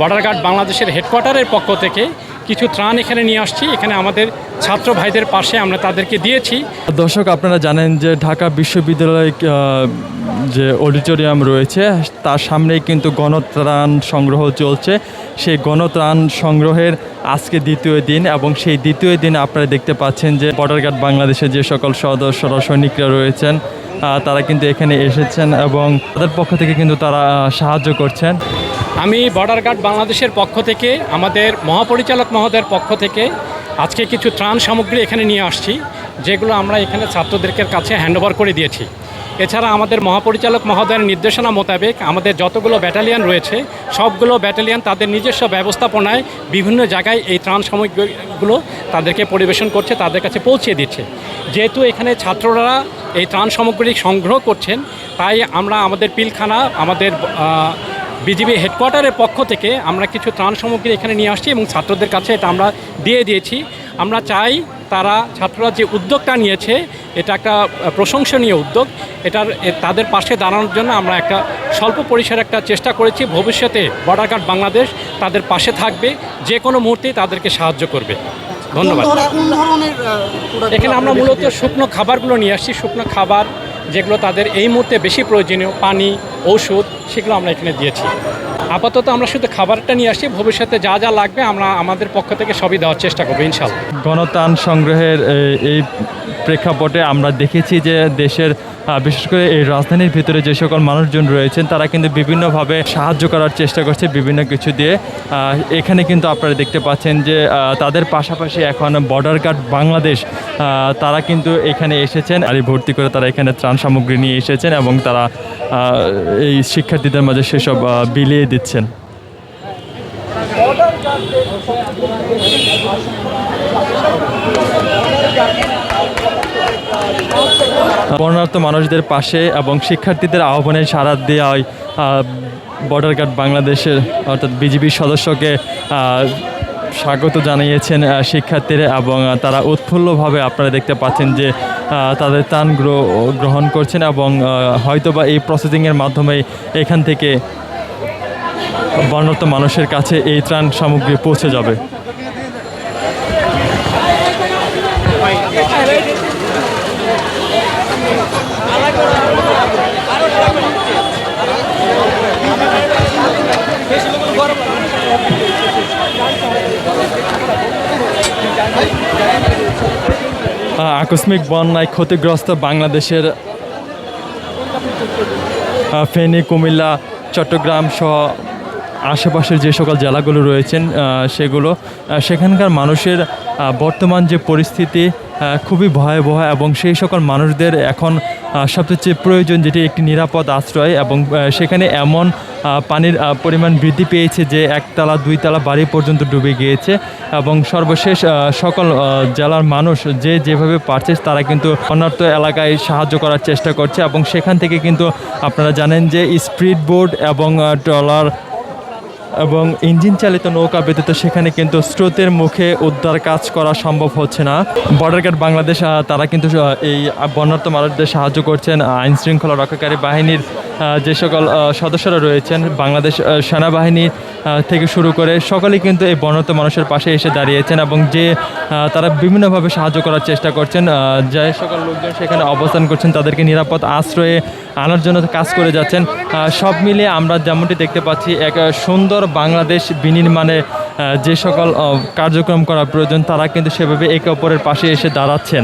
Border guard বাংলাদেশের হেডকোয়ার্টারের পক্ষ থেকে কিছু ত্রাণ এখানে নিয়ে আসছি। এখানে আমাদের ছাত্র ভাইদের পাশে আমরা তাদেরকে দিয়েছি। দর্শক, আপনারা জানেন যে ঢাকা বিশ্ববিদ্যালয় যে অডিটোরিয়াম রয়েছে, তার সামনেই কিন্তু গণত্রাণ সংগ্রহ চলছে। সেই গণত্রাণ সংগ্রহের আজকে দ্বিতীয় দিন এবং সেই দ্বিতীয় দিনে আপনারা দেখতে পাচ্ছেন যে বর্ডার গার্ড বাংলাদেশের যে সকল সদস্যরা, সৈনিকরা রয়েছেন তারা কিন্তু এখানে এসেছেন এবং তাদের পক্ষ থেকে কিন্তু তারা সাহায্য করছেন। আমি বর্ডার গার্ড বাংলাদেশের পক্ষ থেকে, আমাদের মহাপরিচালক মহোদয়ের পক্ষ থেকে আজকে কিছু ত্রাণ সামগ্রী এখানে নিয়ে আসছি, যেগুলো আমরা এখানে ছাত্রদেরকে কাছে হ্যান্ডওভার করে দিয়েছি। এছাড়া আমাদের মহাপরিচালক মহোদয়ের নির্দেশনা মোতাবেক আমাদের যতগুলো ব্যাটালিয়ান রয়েছে, সবগুলো ব্যাটালিয়ান তাদের নিজস্ব ব্যবস্থাপনায় বিভিন্ন জায়গায় এই ত্রাণ সামগ্রীগুলো তাদেরকে পরিবেশন করছে, তাদের কাছে পৌঁছে দিচ্ছে। যেহেতু এখানে ছাত্ররা এই ত্রাণ সামগ্রী সংগ্রহ করছেন, তাই আমরা আমাদের পিলখানা, আমাদের বিজিবি হেডকোয়ার্টারের পক্ষ থেকে আমরা কিছু ত্রাণ সামগ্রী এখানে নিয়ে আসছি এবং ছাত্রদের কাছে এটা আমরা দিয়ে দিয়েছি। আমরা চাই তারা, ছাত্ররা যে উদ্যোগটা নিয়েছে এটা একটা প্রশংসনীয় উদ্যোগ। এটার তাদের পাশে দাঁড়ানোর জন্য আমরা একটা স্বল্প পরিসরে একটা চেষ্টা করেছি। ভবিষ্যতে বর্ডার গার্ড বাংলাদেশ তাদের পাশে থাকবে। যে কোনো মুহূর্তেই তাদেরকে সাহায্য করবে। ধন্যবাদ। এখানে আমরা মূলত শুকনো খাবারগুলো নিয়ে আসছি। শুকনো খাবার যেগুলো তাদের এই মুহূর্তে বেশি প্রয়োজনীয় পানি ঔষধ সেগুলো আমরা এখানে দিয়েছি। আপাতত আমরা শুধু খাবারটা নিয়ে আসছি। ভবিষ্যতে যা যা লাগবে আমরা আমাদের পক্ষ থেকে সবই দেওয়ার চেষ্টা করব ইনশাল্লাহ গণতান সংগ্রহের এই প্রেক্ষাপটে আমরা দেখেছি যে দেশের বিশেষ করে এই রাজধানীর ভিতরে যে সকল মানুষজন রয়েছেন, তারা কিন্তু বিভিন্নভাবে সাহায্য করার চেষ্টা করছে বিভিন্ন কিছু দিয়ে। এখানে কিন্তু আপনারা দেখতে পাচ্ছেন যে তাদের পাশাপাশি এখন বর্ডার গার্ড বাংলাদেশ তারা কিন্তু এখানে এসেছেন। আর ভর্তি করে তারা এখানে ত্রাণ সামগ্রী নিয়ে এসেছেন এবং তারা এই শিক্ষার্থীদের মাঝে সেসব বিলিয়ে দিচ্ছেন। বর্ণার্থ মানুষদের পাশে এবং শিক্ষার্থীদের আহ্বানে সাড়া দেওয়ায় বর্ডার গার্ড বাংলাদেশের অর্থাৎ বিজিবির সদস্যকে স্বাগত জানিয়েছেন শিক্ষার্থীরা এবং তারা উৎফুল্লভাবে আপনারা দেখতে পাচ্ছেন যে তাদের গ্র- গ্রহণ করছেন এবং হয়তোবা এই প্রসেসিংয়ের মাধ্যমে এখান থেকে বর্ণার্থ মানুষের কাছে এই ত্রাণ সামগ্রী পৌঁছে যাবে। আকস্মিক বন্যায় ক্ষতিগ্রস্ত বাংলাদেশের ফেনী কুমিল্লা চট্টগ্রাম সহ আশেপাশের যে সকল জেলাগুলো রয়েছেন সেগুলো সেখানকার মানুষের বর্তমান যে পরিস্থিতি খুবই ভয়াবহ এবং সেই সকল মানুষদের এখন সবচেয়ে প্রয়োজন যেটি একটি নিরাপদ আশ্রয় এবং সেখানে এমন পানির পরিমাণ বৃদ্ধি পেয়েছে যে একতলা, দুইতলা বাড়ি পর্যন্ত ডুবে গিয়েছে এবং সর্বশেষ সকল জেলার মানুষ যে যেভাবে পারছে তারা কিন্তু অন্যান্য এলাকায় সাহায্য করার চেষ্টা করছে এবং সেখান থেকে কিন্তু আপনারা জানেন যে স্পিড বোর্ড এবং ট্রলার এবং ইঞ্জিন চালিত নৌকা ব্যতীত সেখানে কিন্তু স্রোতের মুখে উদ্ধার কাজ করা সম্ভব হচ্ছে না। বর্ডার গার্ড বাংলাদেশ তারা কিন্তু এই বন্যার্থ মানুষদের সাহায্য করছেন। আইন শৃঙ্খলা রক্ষাকারী বাহিনীর যে সকল সদস্যরা রয়েছেন বাংলাদেশ সেনাবাহিনী থেকে শুরু করে সকলেই কিন্তু এই বন্যার্থ মানুষের পাশে এসে দাঁড়িয়েছেন এবং যে তারা বিভিন্নভাবে সাহায্য করার চেষ্টা করছেন যে সকল লোকজন সেখানে অবস্থান করছেন তাদেরকে নিরাপদ আশ্রয়ে আনার জন্য কাজ করে যাচ্ছেন। সব মিলিয়ে আমরা যেমনটি দেখতে পাচ্ছি এক আহ, সুন্দর বাংলাদেশ বিনির্মাণে যে সকল কার্যক্রম করা প্রয়োজন, তারা কিন্তু সেভাবে একে অপরের পাশে এসে দাঁড়াচ্ছেন।